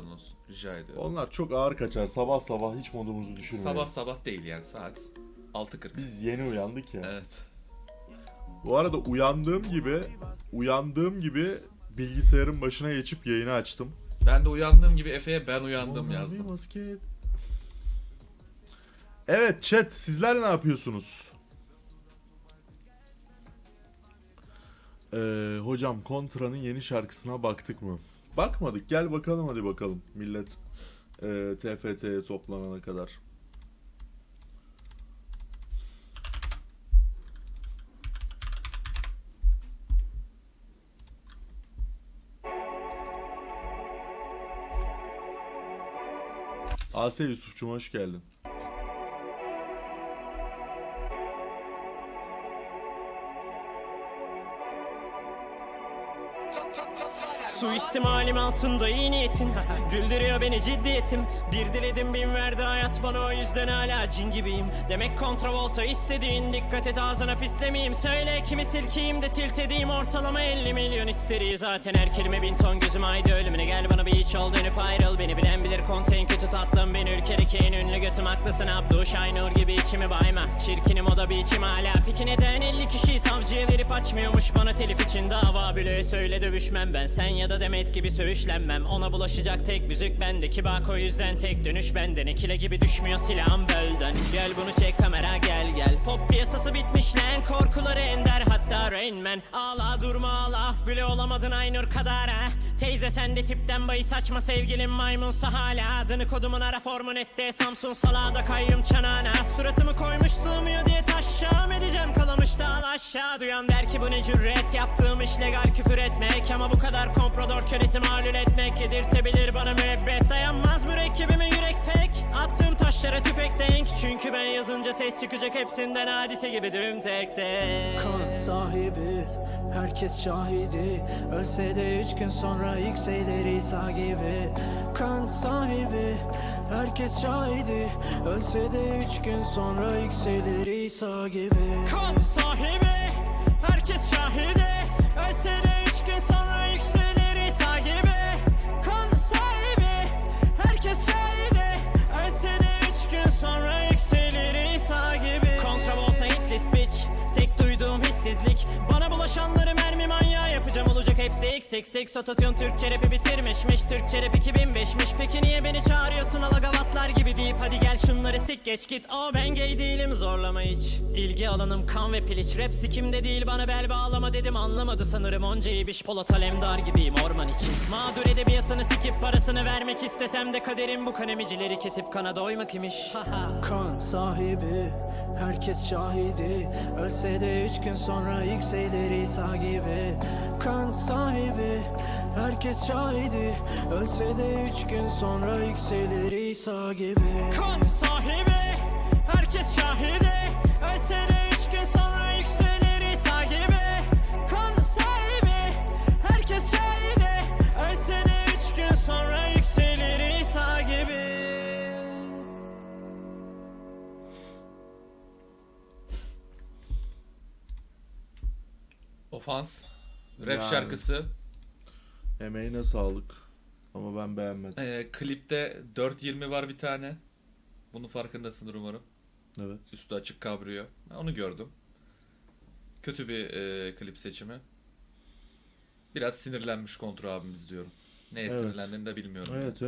olsun. Rica ediyorum. Onlar çok ağır kaçar. Sabah sabah hiç modumuzu düşürmeyin. Sabah sabah değil yani saat 6.40. Biz yeni uyandık ya. Evet. Bu arada uyandığım gibi uyandığım gibi bilgisayarın başına geçip yayını açtım. Ben de uyandığım gibi Efe'ye ben uyandım Mavi yazdım. basket. Evet chat sizler ne yapıyorsunuz? Ee, hocam Kontra'nın yeni şarkısına baktık mı? Bakmadık. Gel bakalım hadi bakalım millet. Ee, TFT'ye toplanana kadar. Asya Yusuf'cum hoş geldin. Suistimalim altında iyi niyetin. Güldürüyor beni ciddiyetim. Bir diledim bin verdi hayat bana o yüzden hala cin gibiyim. Demek kontravolta istediğin Dikkat et ağzına pislemeyeyim. Söyle kimi silkeyim de tilt edeyim. Ortalama 50 milyon isteri Zaten her kelime bin ton gözüm aydı ölümüne. Gel bana bir iç ol dönüp ayrıl. Beni bilen bilir konteyn kötü tatlım. Beni ülkedeki en ünlü götüm haklısın Abdu. Şaynur gibi içimi bayma. Çirkinim o da bir içim hala. Peki neden 50 kişiyi savcıya verip açmıyormuş? Bana telif için dava bile söyle dövüşmem ben. Sen ya da Demet gibi söğüşlenmem. Ona bulaşacak tek müzik bendeki bak o yüzden tek dönüş benden ikile gibi düşmüyor silahım bölden. Gel bunu çek kamera gel gel. Pop piyasası bitmiş lan hatta Rain Ağla durma ağla. Bile olamadın Aynur kadar ha Teyze sen de tipten bayı saçma. Sevgilim maymunsa hala Adını kodumun ara formun etti. Samsun salada kayyum çanağına. Suratımı koymuş sığmıyor diye taşşam edeceğim. Kalamış dağıl aşağı. Duyan der ki bu ne cüret? Yaptığım iş legal küfür etmek. Ama bu kadar komprador kölesi malul etmek. Yedirtebilir bana müebbet. Dayanmaz mürekkebime yürek pek. Attığım taşlara tüfek denk. Çünkü ben yazınca ses çıkacak. Hepsinden hadise gibi düm tek tek sahibi Herkes şahidi. Ölse de üç gün sonra yükselir İsa gibi. Kan sahibi Herkes şahidi. Ölse de üç gün sonra yükselir İsa gibi. Kan sahibi Herkes şahidi. Ölse de üç gün sonra yükselir İsa gibi. Kan sahibi Herkes şahidi. Ölse de üç gün sonra yükselir İsa gibi. Kontravolta hitlist bitch. Tek duyduğum hissizlik Bana bulaşanları mermi manyağı yapacağım olacak hepsi x x x. Ototune Türkçe rapi bitirmişmiş. Türkçe rap 2005'miş Peki niye beni çağırıyorsun? Alagavatlar gibi deyip Hadi gel şunları sik geç git. O ben gay değilim zorlama hiç. İlgi alanım kan ve piliç. Rap sikimde değil bana bel bağlama dedim. Anlamadı sanırım onca ibiş Polat Alemdar gibiyim orman için. Mağdur edebiyatını sikip parasını vermek istesem de Kaderim bu kanemicileri kesip kana doymak imiş. Kan sahibi Herkes şahidi. Ölse de üç gün sonra yükselir İsa gibi Kan sahibi Herkes şahidi. Ölse de üç gün sonra yükselir İsa gibi. Kan sahibi Herkes şahidi. Ölse de üç gün sonra yükselir İsa gibi. Kan sahibi Herkes şahidi. Ölse de üç gün sonra yükselir İsa gibi. Ofans. Rap Yani. şarkısı. Emeğine sağlık. Ama ben beğenmedim. Ee, klipte 4.20 var bir tane. Bunun farkındasındır umarım. Evet. Üstü açık kabriyo. Ben onu gördüm. Kötü bir e, klip seçimi. Biraz sinirlenmiş kontrol abimiz diyorum. Neye Evet. sinirlendiğini de bilmiyorum. Evet